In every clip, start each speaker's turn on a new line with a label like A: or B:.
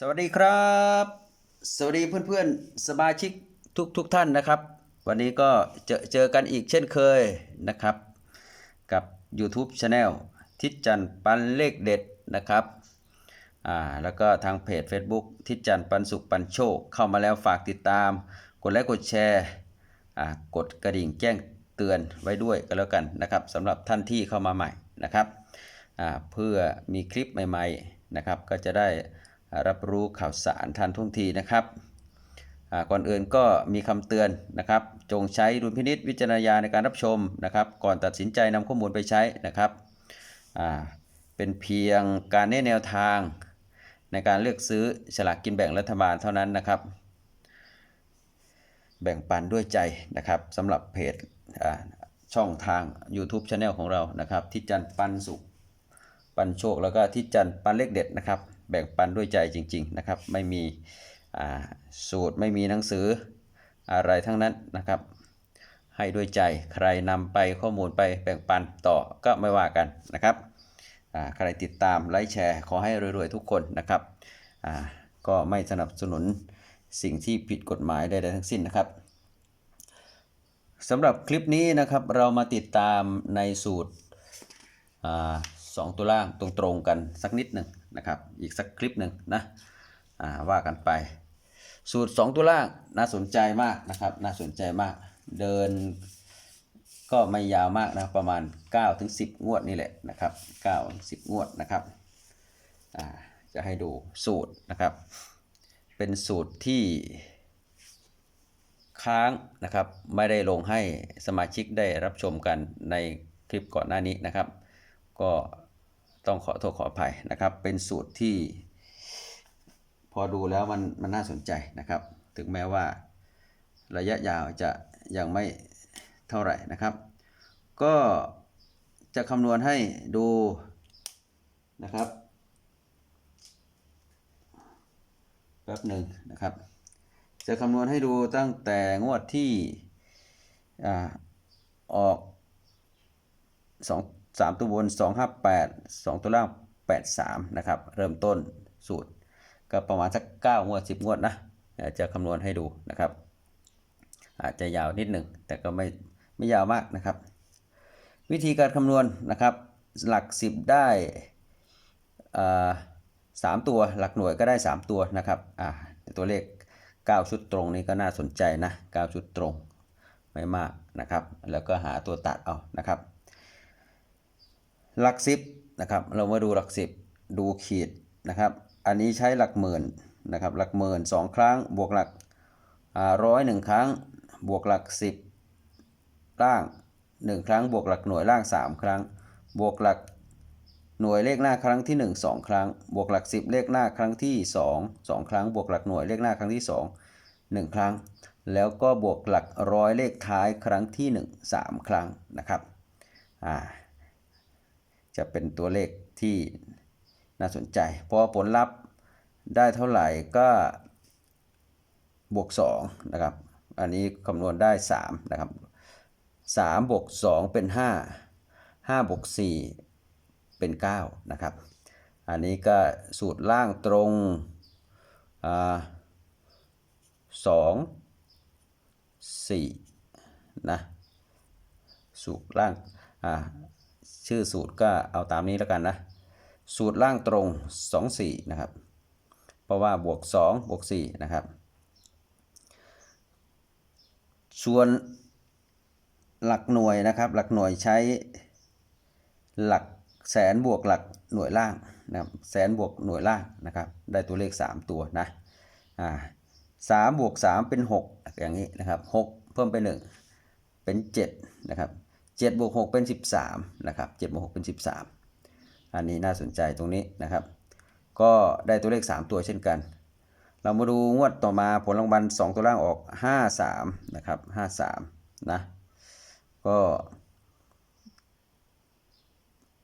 A: สวัสดีครับ สวัสดีเพื่อนๆสมาชิกทุกทุกๆท่านนะครับ วันนี้ก็เจอเจอกันอีกเช่นเคยนะครับ กับ YouTube Channel ทิศจันปันเลขเด็ดนะครับอ่าแล้วก็ทางเพจ Facebook ทิศจันปันสุขปันโชค เข้ามาแล้วฝากติดตาม กดไลค์กดแชร์อ่ากดกระดิ่งแจ้งเตือนไว้ด้วยก็แล้วกันนะครับสำหรับท่านที่เข้ามาใหม่นะครับอ่าเพื่อมีคลิปใหม่ๆนะครับก็จะได้ รับรู้ข่าวสารทันท่วงทีนะครับก่อนอื่นก็มีคำเตือนนะครับ จงใช้ดุลพินิษวิจารณญาณในการรับชมนะครับ ก่อนตัดสินใจนำข้อมูลไปใช้นะครับเป็นเพียงการแนะแนวทาง ในการเลือกซื้อฉลากกินแบ่งรัฐบาลเท่านั้นนะครับ แบ่งปันด้วยใจนะครับสำหรับเพจช่องทาง YouTube Channel ของเรานะครับที่จันปันสุขปันโชคแล้วก็ที่จันปันเลขเด็ดนะครับ แบ่งปันด้วยใจจริง ๆ นะครับ ไม่มีสูตรไม่มีหนังสืออะไรทั้งนั้นนะครับ ให้ด้วยใจใครนำไปข้อมูลไปแบ่งปันต่อก็ไม่ว่ากันนะครับใครติดตามไลค์แชร์ขอให้รวยๆทุกคนนะครับก็ไม่สนับสนุนสิ่งที่ผิดกฎหมายใดๆทั้งสิ้นนะครับสำหรับคลิปนี้นะครับเรามาติดตามในสูตรอสองตัวล่างตรงๆกันสักนิดหนึ่ง นะครับ อีกสักคลิปหนึ่งนะว่ากันไป สูตร 2 ตัวล่างน่าสนใจมากนะครับ น่าสนใจมาก เดินก็ไม่ยาวมากนะประมาณ9ถึง10 งวดนี่แหละนะครับ9-10 งวดนะครับจะให้ดูสูตรนะครับ เป็นสูตรที่ค้างนะครับไม่ได้ลงให้สมาชิกได้รับชมกันในคลิปก่อนหน้านี้นะครับ ก็ ต้องขอโทษขออภัยนะครับ เป็นสูตรที่ พอดูแล้วมันมันน่าสนใจนะครับ ถึงแม้ว่าระยะยาวจะยังไม่เท่าไหร่นะครับ ก็จะคำนวณให้ดูนะครับ แป๊บหนึ่งนะครับ จะคำนวณให้ดูตั้งแต่งวดที่อ่าออกสอง สามตัวบนสองห้าแปดสองตัวล่างแปดสามนะครับ เริ่มต้นสูตร ก็ประมาณสักเก้างวดสิบงวดนะจะคำนวณให้ดูนะครับ อาจจะยาวนิดหนึ่งแต่ก็ไม่ไม่ยาวมากนะครับ วิธีการคำนวณนะครับ หลักสิบได้อ่าสามตัวหลักหน่วยก็ได้สามตัวนะครับตัวเลขเก้าชุดตรงนี้ก็น่าสนใจนะเก้าชุดตรงไม่มากนะครับ แล้วก็หาตัวตัดเอานะครับ หลักสิบนะครับ เรามาดูหลักสิบดูขีดนะครับ อันนี้ใช้หลักหมื่นนะครับ หลักหมื่นสองครั้ง บวกหลักร้อยหนึ่งครั้ง บวกหลักสิบล่างหนึ่งครั้ง บวกหลักหน่วยล่างสามครั้ง บวกหลักหน่วยเลขหน้าครั้งที่หนึ่งสองครั้ง บวกหลักสิบเลขหน้าครั้งที่สองสองครั้ง บวกหลักหน่วยเลขหน้าครั้งที่สองหนึ่งครั้ง แล้วก็บวกหลักร้อยเลขท้ายครั้งที่หนึ่งสามครั้งนะครับอ่า จะเป็นตัวเลขที่น่าสนใจ พอผลลัพธ์ได้เท่าไหร่ก็บวก2นะครับ อันนี้คำนวณได้3นะครับ3บวก2เป็น 5 5บวก4เป็น9นะครับ อันนี้ก็สูตรล่างตรงอสองสี่นะ สูตรล่างอ่า ชื่อสูตรก็เอาตามนี้แล้วกันนะ สูตรล่างตรง 2 4 นะครับ เพราะว่าบวก 2 บวก 4 นะครับ ส่วนหลักหน่วยนะครับ หลักหน่วยใช้หลักแสนบวกหลักหน่วยล่างนะครับแสนบวกหน่วยล่างนะครับ ได้ตัวเลข 3 ตัวนะอ่าสามบวก3เป็น 6 อย่างนี้นะครับ 6 เพิ่มไป 1 เป็น 7 นะครับ 7บวก6เป็น 13นะครับ7บวก6เป็น 13 อันนี้น่าสนใจตรงนี้นะครับ ก็ได้ตัวเลข 3 ตัวเช่นกัน เรามาดูงวดต่อมาผลรางวัล2ตัวล่างออก 53นะครับ53นะก็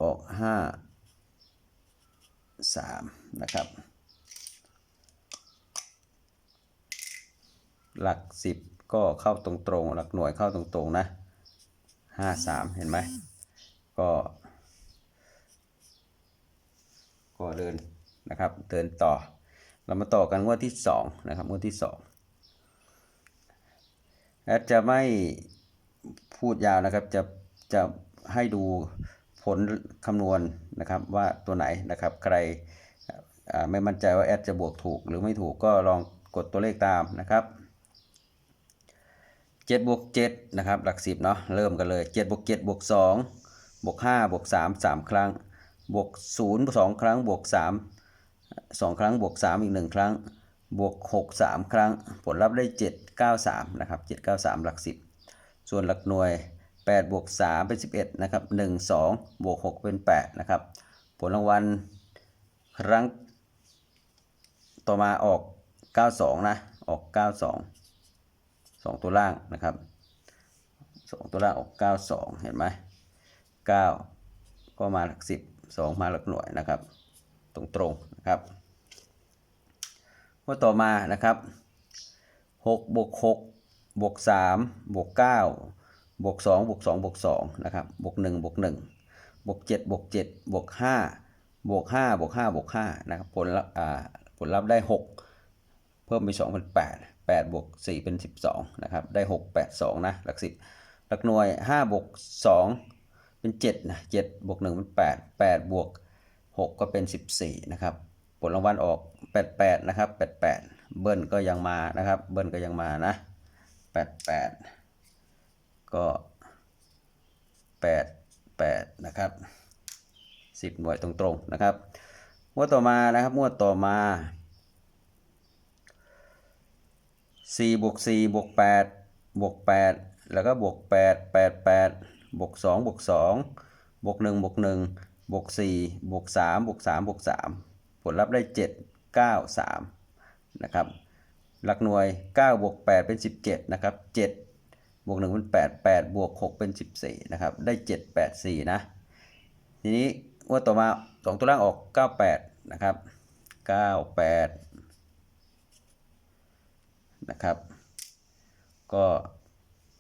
A: ออก 5 3 นะครับ หลัก 10 ก็เข้าตรงๆ หลักหน่วยเข้าตรงๆ นะ ห้าสามเห็นไหมก็ ก็เดินนะครับ เดินต่อ เรามาต่อกันงวดที่สองนะครับงวดที่สองแอดจะไม่พูดยาวนะครับ จะจะให้ดูผลคำนวณนะครับว่าตัวไหนนะครับใครไม่มั่นใจว่าแอดจะบวกถูกหรือไม่ถูกก็ลองกดตัวเลขตามนะครับ 7บวก7นะครับหลักสิบเนาะเริ่มกันเลย7บวก7บวก2บวก5บวก3 3 ครั้งบวก0 2 ครั้งบวก3 2 ครั้งบวก 3 อีก 1 ครั้งบวก6 3 ครั้ง ผลลัพธ์ได้ 7 9 3นะครับ7 9 3 หลัก 10 ส่วนหลักหน่วย8บวก3เป็น 11นะครับ1 2บวก6เป็น8นะครับผลรางวัลครั้งต่อมาออก 92 นะ ออก 92 2ตัวล่างนะครับ2ตัวล่างออก92เห็นไหม9ก็มาหลัก10 2มาหลักหน่วยนะครับ ตรงๆนะครับว่าต่อมานะครับ6บวก6บวก3บวก9บวก2บวก2บวก2นะครับบวก1บวก1บวก7บวก7บวก5บวก5บวก5บวก5นะครับผลลัพธ์ผลลัพธ์ได้6เพิ่มไป2เป็น8 8บวก4เป็น 12 นะครับ ได้ 6 8 2 นะ หลัก 10 หลักหน่วย5บวก2เป็น7นะ7บวก1เป็น 8 8บวก6 ก็เป็น 14 นะครับ ผลรางวัลออก 88 นะครับ 88 เบิ้ลก็ยังมานะครับ เบิ้ลก็ยังมานะ 88 ก็ 88 นะครับ 10 หน่วยตรงๆ นะครับงวดต่อมานะครับงวดต่อมา 4บวก4บวก8บวก8แล้วก็บวก8 8 8บวก2บวก2บวก1บวก1บวก4บวก3บวก3บวก3ผลลัพธ์ได้ 7 9 3นะครับหลักหน่วย9บวก8เป็น 17นะครับ7บวก1เป็น8 8บวก6เป็น 14นะครับได้ 7 8 4 นะ ทีนี้งวดต่อมา 2 ตัวล่างออก 98 นะครับ 98 นะครับ ก็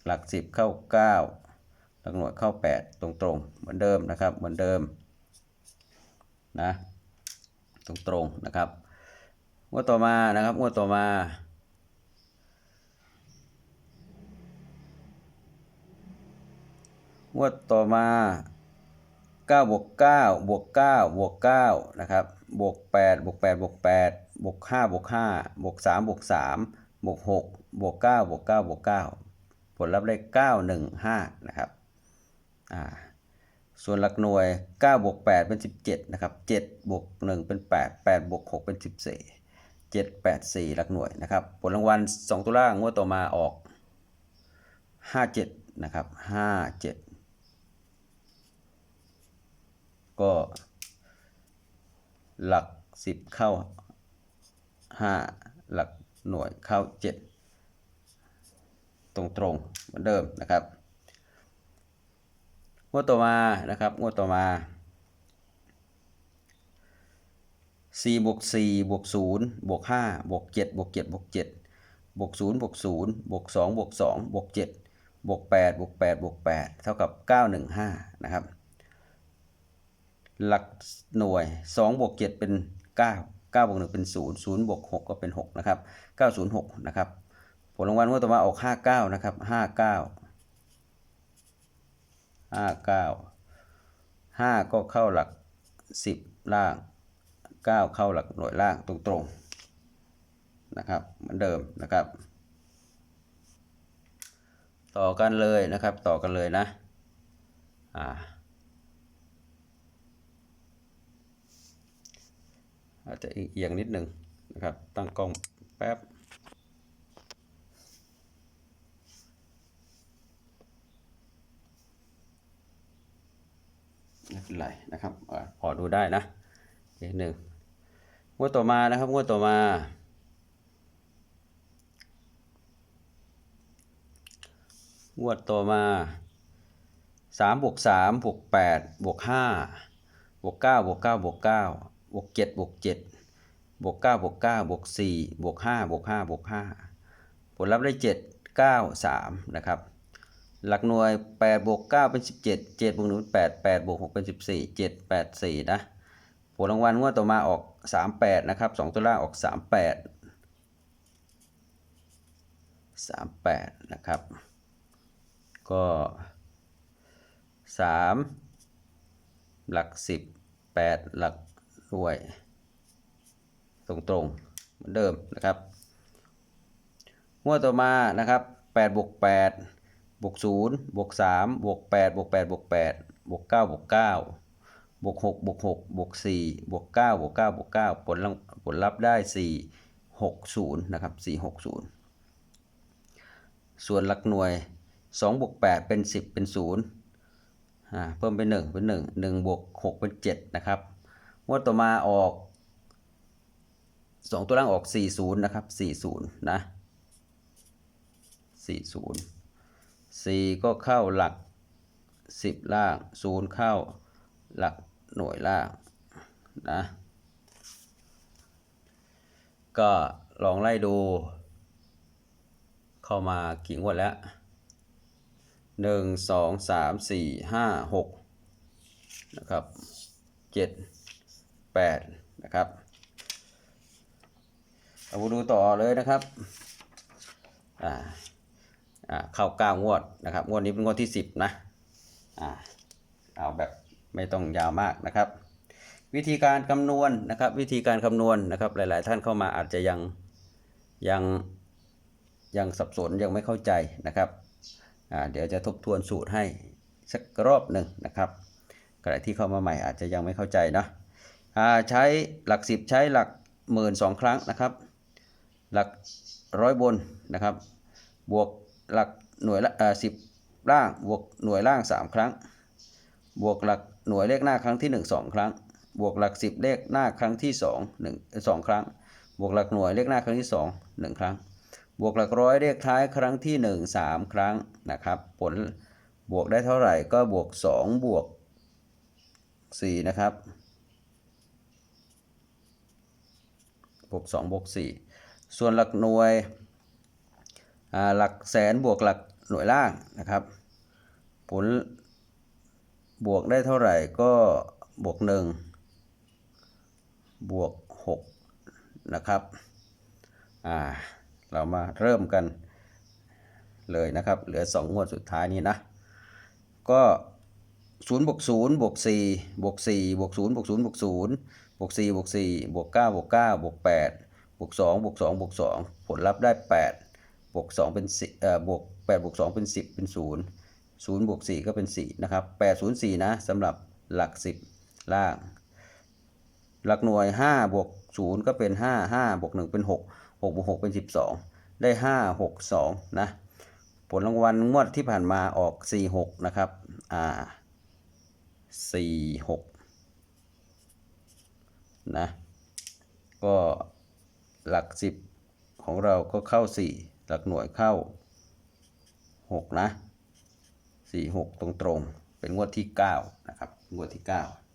A: หลัก 10 เข้า 9 หลักหน่วยเข้า 8 ตรงๆ เหมือนเดิมนะครับ เหมือนเดิมนะตรงๆนะครับงวดต่อมานะครับงวดต่อมางวดต่อมา9บวก9บวก9บวก9นะครับบวก8บวก8บวก8บวก5บวก5บวก3บวก3 บวก6บวก9บวก9บวก9ผลลัพธ์ได้ 9 1 5 นะครับอ่าส่วนหลักหน่วย 9 บวก 8 เป็น 17 นะครับ 7 บวก 1 เป็น 8 8 บวก 6 เป็น 14 7 8 4 หลักหน่วยนะครับ ผลรางวัล 2ตัวล่างงวดต่อมาออก 57 นะครับ 57 ก็หลัก 10 เข้า 5 หลัก หน่วยเข้า 7 ตรงๆเหมือนเดิมนะครับงวดต่อมานะครับงวดต่อมา4บวก4บวก0บวก5บวก7บวก7บวก7บวก0บวก0บวก2บวก2บวก7บวก8บวก8บวก8เท่ากับ 915 นะครับ หลักหน่วย 2 บวก 7 เป็น 9 9บวก1เป็น 0 0บวก6ก็เป็น 6 นะครับ 906 นะครับ ผลรางวัลงวดต่อมาออก 59 นะครับ 59ห้าเก้าห้าก็เข้าหลักสิบล่างเก้าเข้าหลักหน่วยล่างตรงๆ นะครับ เหมือนเดิมนะครับ ต่อกันเลยนะครับ ต่อกันเลยนะ อ่า อาจจะเอียงนิดหนึ่งนะครับ ตั้งกล้องแป๊บไม่เป็นไรนะครับอ่าพอดูได้นะอีกหนึ่งงวดต่อมานะครับงวดต่อมางวดต่อมาสามบวกสามบวกแปดบวกห้าบวกเก้าบวกเก้าบวกเก้า บวกเจ็ดบวกเจ็ดบวกเก้าบวกเก้าบวกสี่บวกห้าบวกห้าบวกห้าผลลัพธ์ได้เจ็ดเก้าสามนะครับ หลักหน่วย8บวก9เป็น17 7บวก1เป็น8 8บวก6เป็น14 7 8 4นะ ผลรางวัลงวดต่อมาออก38นะครับ2ตัวล่างออก38 38นะครับ ก็3หลัก10 8หลัก หน่วยตรงๆเหมือนเดิมนะครับงวดต่อมานะครับ8บวก8บวก0บวก3บวก8บวก8บวก8บวก9บวก9บวก6บวก6บวก4บวก9บวก9บวก9ผลลัผลลัพธ์ได้ 4 6 0นะครับ4 6 0 ส่วนหลักหน่วย 2 บวก 8 เป็น 10 เป็น0อ่าเพิ่มเป็น 1 เป็น 1 1 บวก 6 เป็น 7 นะครับ งวดต่อมาออก 2 ตัวล่างออก 40 นะครับ 40 นะ 40 4 ก็เข้าหลัก 10 ล่าง 0 เข้าหลักหน่วยล่างนะ ก็ลองไล่ดู เข้ามากี่งวดแล้ว 1 2 3 4 5 6 นะครับ 7 8 นะครับเรามาดูต่อเลยนะครับอ่าอ่าเข้าเก้างวดนะครับงวดนี้เป็นงวดที่สิบนะอ่าเอาแบบไม่ต้องยาวมากนะครับ วิธีการคำนวณนะครับ วิธีการคำนวณนะครับ หลาย ๆ ท่านเข้ามาอาจจะยังยังยังสับสนยังไม่เข้าใจนะครับอ่าเดี๋ยวจะทบทวนสูตรให้สักรอบหนึ่งนะครับใครที่เข้ามาใหม่อาจจะยังไม่เข้าใจนะ ใช้หลักสิบใช้หลักหมื่นสองครั้งนะครับ หลักร้อยบนนะครับ บวกหลักหน่วยละสิบล่างบวกหน่วยล่างสามครั้ง บวกหลักหน่วยเลขหน้าครั้งที่หนึ่งสองครั้ง บวกหลักสิบเลขหน้าครั้งที่สองหนึ่งสองครั้ง บวกหลักหน่วยเลขหน้าครั้งที่สองหนึ่งครั้ง บวกหลักร้อยเลขท้ายครั้งที่หนึ่งสามครั้งนะครับ ผลบวกได้เท่าไหร่ก็บวกสองบวกสี่นะครับ บวก2บวก4ส่วนหลักหน่วยหลักแสนบวกหลักหน่วยล่างนะครับ ผลบวกได้เท่าไหร่ก็บวก 1 บวก 6 นะครับอ่าเรามาเริ่มกันเลยนะครับ เหลือ 2 งวดสุดท้ายนี้นะ ก็0บวก0บวก4บวก4บวก0บวก0บวก0 วก4บวก4บวก9บวก9บวก8บวก2บวก2บวก2ผลลัพธ์ได้8บวก2เป็น10เอ่อบวก8บวก2เป็น 10 เป็น 0 0บวก4ก็เป็น 4 นะครับ 8 0 4 นะสำหรับหลัก 10 ล่าง หลักหน่วย 5 บวก 0 ก็เป็น 5 5 บวก 1 เป็น 6 6บวก6เป็น 12 ได้ 5 6 2 นะ ผลรางวัลงวดที่ผ่านมาออก 4 6 นะครับ อ่า 4 6 นะก็หลัก 10 ของเราก็เข้า 4 หลักหน่วยเข้า 6 นะ 4 6 ตรงๆเป็นงวดที่ 9 นะครับ งวดที่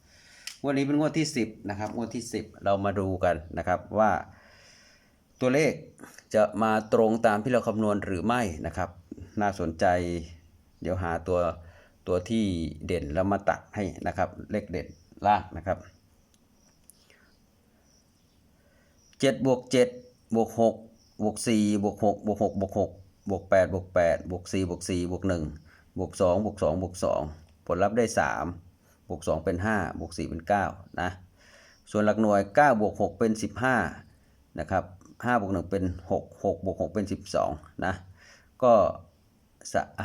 A: 9 งวดนี้เป็นงวดที่ 10 นะครับ งวดที่ 10 เรามาดูกันนะครับว่าตัวเลขจะมาตรงตามที่เราคำนวณหรือไม่นะครับ น่าสนใจเดี๋ยวหาตัวตัวที่เด่นแล้วมาตัดให้นะครับ เลขเด่นล่างนะครับ เจ็ดบวกเจ็ดบวกหกบวกสี่บวกหกบวกหกบวกหกบวกแปดบวกแปดบวกสี่บวกสี่บวกหนึ่งบวกสองบวกสองบวกสองผลลัพธ์ได้สามบวกสองเป็นห้าบวกสี่เป็นเก้านะส่วนหลักหน่วยเก้าบวกหกเป็นสิบห้านะครับห้าบวกหนึ่งเป็นหกหกบวกหกเป็นสิบสองนะก็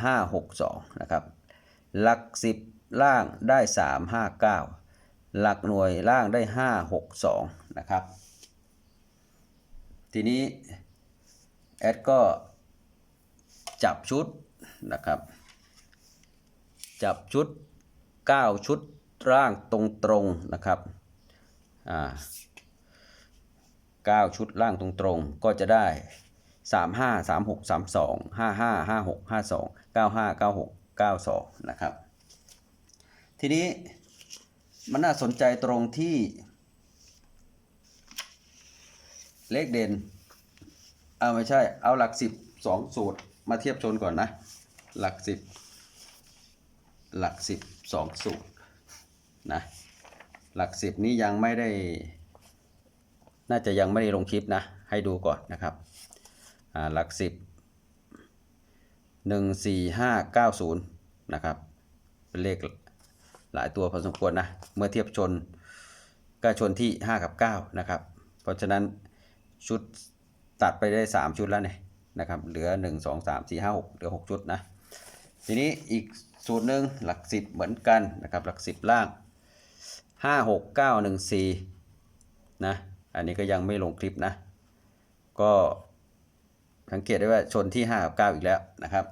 A: ห้าหกสองนะครับหลักสิบล่างได้สามห้าเก้าหลักหน่วยล่างได้ห้าหกสองนะครับ ทีนี้แอดก็จับชุดนะครับ จับชุด 9 ชุดร่างตรงๆนะครับอ่า9ชุดร่างตรงๆก็จะได้3 5 3 6 3 2 5 5 5 6 5 2 9 5 9 6 9 2นะครับ ทีนี้มันน่าสนใจตรงที่ เลขเด่นเอาไม่ใช่ เอาหลักสิบสองสูตรมาเทียบชนก่อนนะ หลักสิบหลักสิบสองสูตรนะหลักสิบนี้ยังไม่ได้ น่าจะยังไม่ได้ลงคลิปนะ ให้ดูก่อนนะครับหลักสิบหนึ่งสี่ห้าเก้าศูนย์นะครับ เป็นเลขหลายตัวพอสมควรนะ เมื่อเทียบชนก็ชนที่ 5 กับ 9 นะครับ เพราะฉะนั้น ชุดตัดไปได้ 3 ชุดแล้วเนี่ยนะครับ เหลือ 1 2 3 4 5 6 เหลือ 6 ชุดนะ ทีนี้อีกสูตรหนึ่งหลัก 10 เหมือนกันนะครับ หลัก 10 ล่าง 5 6 9 1 4 นะ อันนี้ก็ยังไม่ลงคลิปนะ ก็สังเกตได้ว่าชนที่ 5 กับ 9 อีกแล้วนะครับ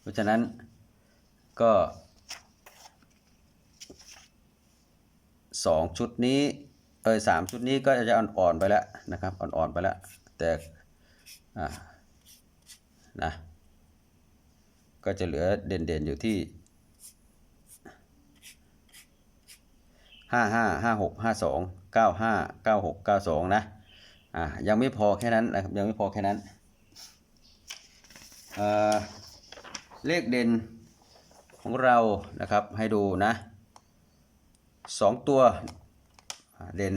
A: เพราะฉะนั้นก็สองชุดนี้ เออสามชุดนี้ก็จะอ่อนๆไปแล้วนะครับ อ่อนๆไปแล้ว แต่อ่านะก็จะเหลือเด่นๆอยู่ที่ห้าห้าห้าหกห้าสองเก้าห้าเก้าหกเก้าสองนะอ่ายังไม่พอแค่นั้นนะครับยังไม่พอแค่นั้นเอ่อเลขเด่นของเรานะครับให้ดูนะสองตัว เด่น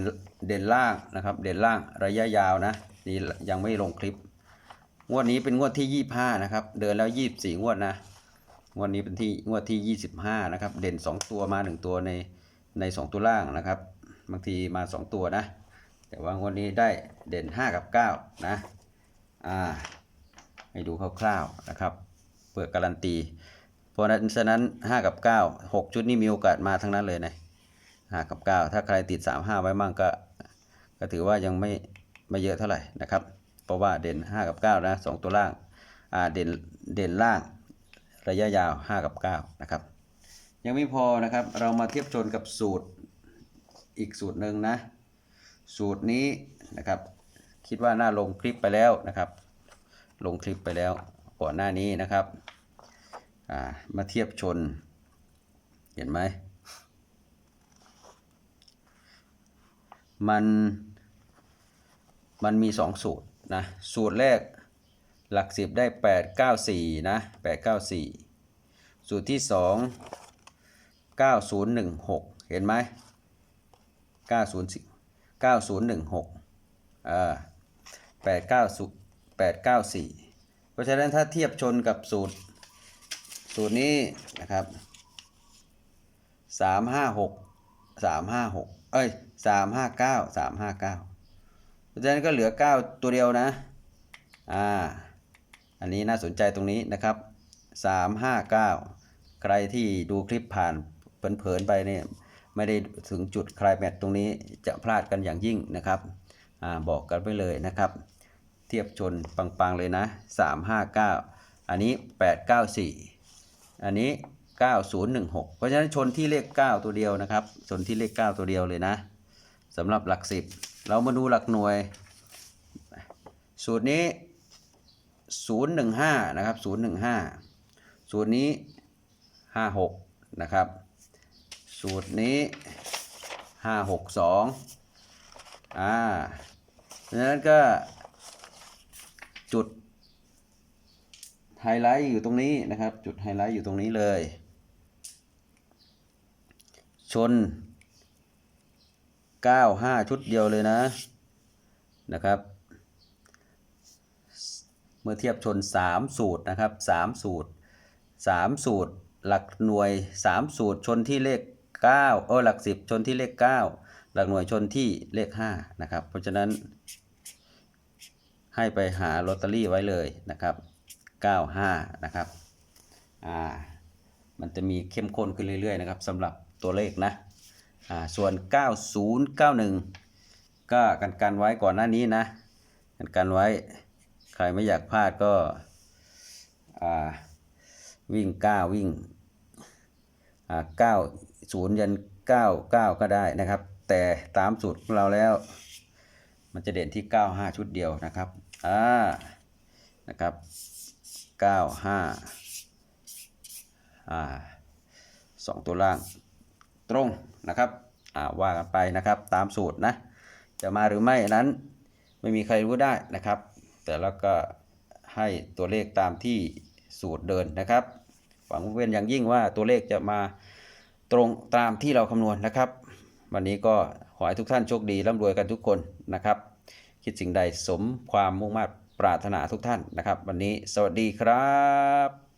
A: เด่นล่างนะครับ เด่นล่างระยะยาวนะนี่ยังไม่ลงคลิป งวดนี้เป็นงวดที่ 25 นะครับ เดินแล้ว 24 งวดนะ งวดนี้เป็นที่งวดที่ 25 นะครับ เด่น 2 ตัวมา 1 ตัวในใน 2 ตัวล่างนะครับ บางทีมา 2 ตัวนะ แต่ว่างวดนี้ได้เด่น 5 กับ 9 นะ อ่า ให้ดูคร่าวๆนะครับ เปิดการันตี เพราะฉะนั้น 5 กับ 9 6 ชุดนี้มีโอกาสมาทั้งนั้นเลยนะ 5 กับ 9 ถ้าใครติด 3 5 ไว้มั่งก็ ก็ถือว่ายังไม่ไม่เยอะเท่าไหร่นะครับ เพราะว่าเด่น 5 กับ 9 นะ 2 ตัวล่างอ่าเด่นเด่นล่างระยะยาว 5 กับ 9 นะครับ ยังไม่พอนะครับ เรามาเทียบชนกับสูตรอีกสูตรหนึ่งนะ สูตรนี้นะครับ คิดว่าน่าลงคลิปไปแล้วนะครับ ลงคลิปไปแล้วก่อนหน้านี้นะครับ มาเทียบชน เห็นไหม มันมันมี 2 สูตรนะสูตรแรกหลักสิบได้ 8 9 4นะ8 9 4 สูตรที่ 2 9016 เห็นไหม90 9016อ่า8 9 894 เพราะฉะนั้นถ้าเทียบชนกับสูตรสูตรนี้นะครับ 356 356 เอ้ย359 359เก้าสามห้าเก้าเพราะฉะนั้นก็เหลือ9ตัวเดียวนะ อ่า อันนี้น่าสนใจตรงนี้นะครับ359ใครที่ดูคลิปผ่านเผินๆไปเนี่ยไม่ได้ถึงจุดคลายแมตตรงนี้จะพลาดกันอย่างยิ่งนะครับอ่าบอกกันไปเลยนะครับ เทียบชนปังๆเลยนะ 359 อันนี้ 894 อันนี้ 9016 เพราะฉะนั้นชนที่เลข 9 ตัวเดียวนะครับ ชนที่เลข 9 ตัวเดียวเลยนะสำหรับหลัก 10 เรามาดูหลักหน่วย สูตรนี้ 015 นะครับ 015 สูตรนี้ 56 นะครับ สูตรนี้ 562 อ่าดังนั้นก็จุดไฮไลท์อยู่ตรงนี้นะครับ จุดไฮไลท์อยู่ตรงนี้เลย ชน 95 ชุดเดียวเลยนะนะครับ เมื่อเทียบชน 3 สูตรนะครับ 3 สูตร 3 สูตรหลักหน่วย 3 สูตรชนที่เลข 9 เออหลัก 10 ชนที่เลข 9 หลักหน่วยชนที่เลข 5 นะครับ เพราะฉะนั้นให้ไปหาลอตเตอรี่ไว้เลยนะครับ 95 นะครับ อ่า มันจะมีเข้มข้นขึ้นเรื่อย ๆ นะครับสำหรับ ตัวเลขนะอ่าส่วน 9091 ก็กันกันไว้ก่อนหน้านี้นะกันกันไว้ใครไม่อยากพลาดก็อ่าวิ่ง 9 วิ่งอ่า90ยัน99 ก็ได้นะครับ แต่ตามสูตรของเราแล้ว มันจะเด่นที่ 95 ชุดเดียวนะครับอ่านะครับ 95อ่าสองตัวล่าง ตรงนะครับว่ากันไปนะครับตามสูตรนะจะมาหรือไม่นั้นไม่มีใครรู้ได้นะครับ แต่แล้วก็ให้ตัวเลขตามที่สูตรเดินนะครับหวังเป็นอย่างยิ่งว่าตัวเลขจะมาตรงตามที่เราคำนวณนะครับ วันนี้ก็ขอให้ทุกท่านโชคดีร่ำรวยกันทุกคนนะครับ คิดสิ่งใดสมความมุ่งมา่นปรารถนาทุกท่านนะครับ วันนี้สวัสดีครับ